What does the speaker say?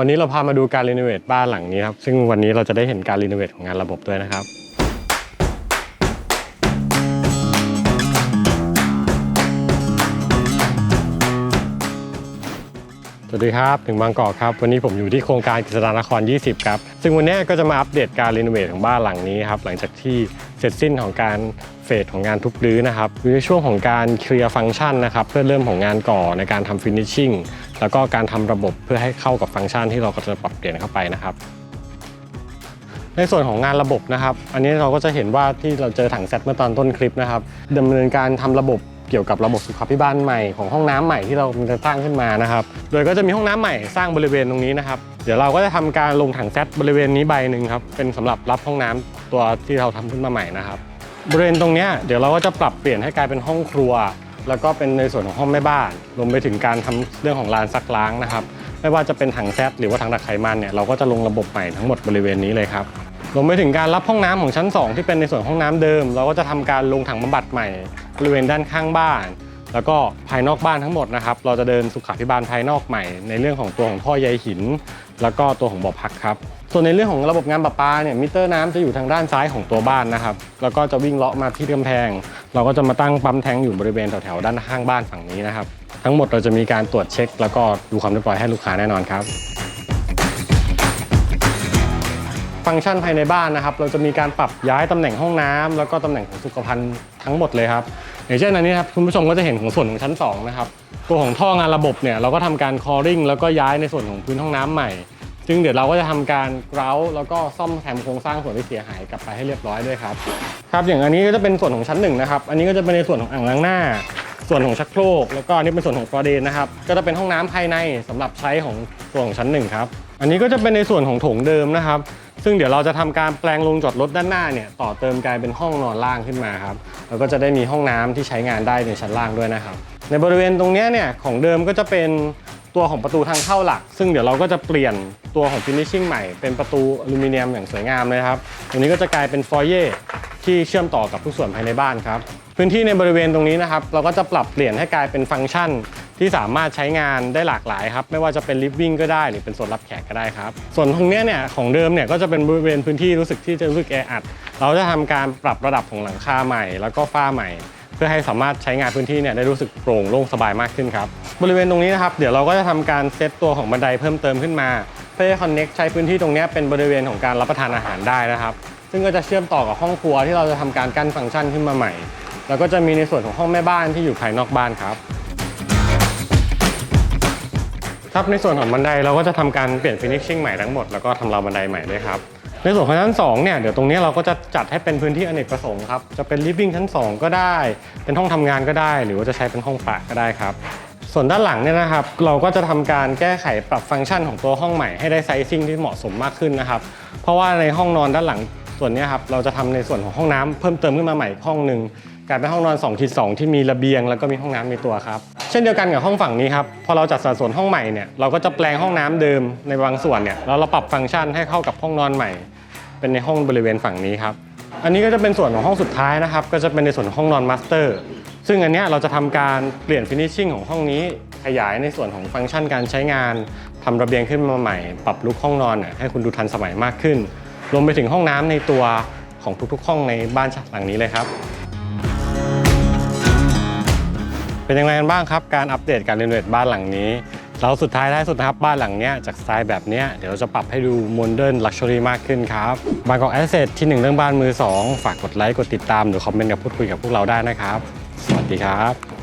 วันนี้เราพามาดูการรีโนเวทบ้านหลังนี้ครับ ซึ่งวันนี้เราจะได้เห็นการรีโนเวทของงานระบบด้วยนะครับสวัสดีครับ ถึงบางกอกครับ วันนี้ผมอยู่ที่โครงการกฤษฎานคร 20 ครับ ซึ่งวันนี้ก็จะมาอัปเดตการรีโนเวทของบ้านหลังนี้ครับ หลังจากที่เสร็จสิ้นของการเฟสของงานทุบรื้อนะครับอยู่ในช่วงของการเคลียร์ฟังก์ชันนะครับ เพื่อเริ่มของงานก่อในการทำฟินิชชิ่ง แล้วก็การทำระบบเพื่อให้เข้ากับฟังก์ชันที่เราก็จะปรับเปลี่ยนเข้าไปนะครับ ในส่วนของงานระบบนะครับ อันนี้เราก็จะเห็นว่าที่เราเจอถังแซดเมื่อตอนต้นคลิปนะครับดำเนินการทำระบบเกี่ยวกับระบบสุขาภิบาลใหม่ของห้องน้ำใหม่ที่เราจะสร้างขึ้นมานะครับ โดยก็จะมีห้องน้ำใหม่สร้างบริเวณตรงนี้นะครับ เดี๋ยวเราก็จะทำการลงถังแซดบริเวณนี้ใบหนึ่งครับ เป็นสำหรับรับห้องน้ำตัวที่เราทำขึ้นมาใหม่นะครับ บริเวณตรงนี้เดี๋ยวเราก็จะปรับเปลี่ยนให้กลายเป็นห้องครัว แล้วก็เป็นในส่วนของห้องแม่บ้านรวมไปถึงการทำเรื่องของลานซักล้างนะครับ ไม่ว่าจะเป็นถังแซดหรือว่าถังดักไขมันเนี่ยเราก็จะลงระบบใหม่ทั้งหมดบริเวณนี้เลยครับรวมไปถึงการรับห้องน้ำของชั้น 2 ที่เป็นในส่วนห้องน้ำเดิม เราก็จะทำการลงถังบำบัดใหม่บริเวณด้านข้างบ้าน แล้วก็ภายนอกบ้านทั้งหมดนะครับ เราจะเดินสุขาภิบาลภายนอกใหม่ ในเรื่องของตัวของท่อใยหิน แล้วก็ตัวของบ่อพักครับ ส่วนในเรื่องของระบบงานประปาเนี่ยมิเตอร์น้ำจะอยู่ทางด้านซ้ายของตัวบ้านนะครับ แล้วก็จะวิ่งเลาะมาที่กำแพง เราก็จะมาตั้งปั๊มแทงอยู่บริเวณแถวๆด้านข้างบ้านฝั่งนี้นะครับ ทั้งหมดเราจะมีการตรวจเช็ค แล้วก็ดูความเรียบร้อยให้ลูกค้าแน่นอนครับ ฟังก์ชันภายในบ้านนะครับ เราจะมีการปรับย้ายตำแหน่งห้องน้ำแล้วก็ตำแหน่งของสุขภัณฑ์ทั้งหมดเลยครับอย่างเช่นอันนี้ครับคุณผู้ชมก็จะเห็นของส่วนของชั้น2นะครับตัวของท่องานระบบเนี่ยเราก็ทำการคอริ่งแล้วก็ย้ายในส่วนของพื้นห้องน้ำใหม่ซึ่งเดี๋ยวเราก็จะทำการเกราแล้วก็ซ่อมแซมโครงสร้างส่วนที่เสียหายกลับไปให้เรียบร้อยด้วยครับครับอย่างอันนี้ก็จะเป็นส่วนของชั้นหนึ่งนะครับอันนี้ก็จะเป็นในส่วนของอ่างล้างหน้า ส่วนของชักโครก แล้วก็อันนี้เป็นส่วนของฟลอเดนนะครับก็จะเป็นห้องน้ำภายในสำหรับใช้ของตัวของชั้นหนึ่งครับอันนี้ก็จะเป็นในส่วนของโถงเดิมนะครับ ซึ่งเดี๋ยวเราจะทำการแปลงลงจอดรถด้านหน้าเนี่ยต่อเติมกลายเป็นห้องนอนล่างขึ้นมาครับแล้วก็จะได้มีห้องน้ำที่ใช้งานได้ในชั้นล่างด้วยนะครับ ในบริเวณตรงนี้เนี่ยของเดิมก็จะเป็นตัวของประตูทางเข้าหลัก ซึ่งเดี๋ยวเราก็จะเปลี่ยนตัวของฟินิชชิ่งใหม่เป็นประตูอลูมิเนียมอย่างสวยงามเลยครับตรงนี้ก็จะกลายเป็นฟอยเย่ที่เชื่อมต่อกับทุกส่วนภายในบ้านครับพื้นที่ในบริเวณตรงนี้นะครับเราก็จะปรับเปลี่ยนให้กลายเป็นฟังก์ชัน ที่สามารถใช้งานได้หลากหลายครับ ไม่ว่าจะเป็นลิฟวิ่งก็ได้หรือเป็นส่วนรับแขกก็ได้ครับ ส่วนตรงนี้เนี่ยของเดิมเนี่ยก็จะเป็นบริเวณพื้นที่รู้สึกที่จะรู้สึกแออัด เราจะทำการปรับระดับของหลังคาใหม่ แล้วก็ฝ้าใหม่ เพื่อให้สามารถใช้งานพื้นที่เนี่ยได้รู้สึกโปร่งโล่งสบายมากขึ้นครับบริเวณตรงนี้นะครับเดี๋ยวเราก็จะทำการเซตตัวของบันไดเพิ่มเติมขึ้นมาเพื่อให้คอนเน็กใช้พื้นที่ตรงนี้เป็นบริเวณของการรับประทานอาหารได้นะครับซึ่งก็จะเชื่อมต่อกับห้องครัวที่เราจะทำการกั้นฟังก์ชันขึ้นมาใหม่ แล้วก็จะมีในส่วนของห้องแม่บ้านที่อยู่ภายนอกบ้านครับ ครับในส่วนของบันไดเราก็จะทำการเปลี่ยนฟินิชชิ่งใหม่ทั้งหมดแล้วก็ทำราวบันไดใหม่ด้วยครับในส่วนของชั้น2เนี่ยเดี๋ยวตรงนี้เราก็จะจัดให้เป็นพื้นที่อเนกประสงค์ครับจะเป็นลิฟวิ่งชั้น 2 ก็ได้ เป็นห้องทำงานก็ได้ หรือว่าจะใช้เป็นห้องฝากก็ได้ครับส่วนด้านหลังเนี่ยนะครับ เราก็จะทำการแก้ไขปรับฟังก์ชันของตัวห้องใหม่ให้ได้ไซซิ่งที่เหมาะสมมากขึ้นนะครับ เพราะว่าในห้องนอนด้านหลังส่วนนี้ครับเราจะทำในส่วนของห้องน้ำเพิ่มเติมขึ้นมาใหม่ห้องหนึ่งกลายเป็นห้องนอน2คิด2ที่มีระเบียง แล้วก็มีห้องน้ำในตัวครับ เช่นเดียวกันกับห้องฝั่งนี้ครับ พอเราจัดสัดส่วนห้องใหม่เนี่ยเราก็จะแปลงห้องน้ำเดิมในบางส่วนเนี่ยแล้วเราปรับฟังก์ชันให้เข้ากับห้องนอนใหม่ เป็นในห้องบริเวณฝั่งนี้ครับ อันนี้ก็จะเป็นส่วนของห้องสุดท้ายนะครับ ก็จะเป็นในส่วนของห้องนอนมาสเตอร์ซึ่งอันเนี้ยเราจะทำการเปลี่ยนฟินิชชิ่งของห้องนี้ขยายในส่วนของฟังก์ชันการใช้งานทำระเบียงขึ้นมาใหม่ ปรับลุคห้องนอนน่ให้คุณดูทันสมัยมากขึ้น รวมไปถึงห้องน้ำในตัวของทุกๆ ห้องในบ้านหลังนี้เลยครับ เป็นยังไงกันบ้างครับ การอัปเดตการรีโนเวทบ้านหลังนี้ เราสุดท้ายท้ายสุดนะครับบ้านหลังเนี้ยจากสไตล์แบบเนี้ยเดี๋ยวเราจะปรับให้ดูโมเดิร์นลักชัวรี่มากขึ้นครับบางกอกแอสเซทที่หนึ่งเรื่องบ้านมือสองฝากกดไลค์กดติดตามหรือคอมเมนต์กับพูดคุยกับพวกเราได้นะครับ สวัสดีครับ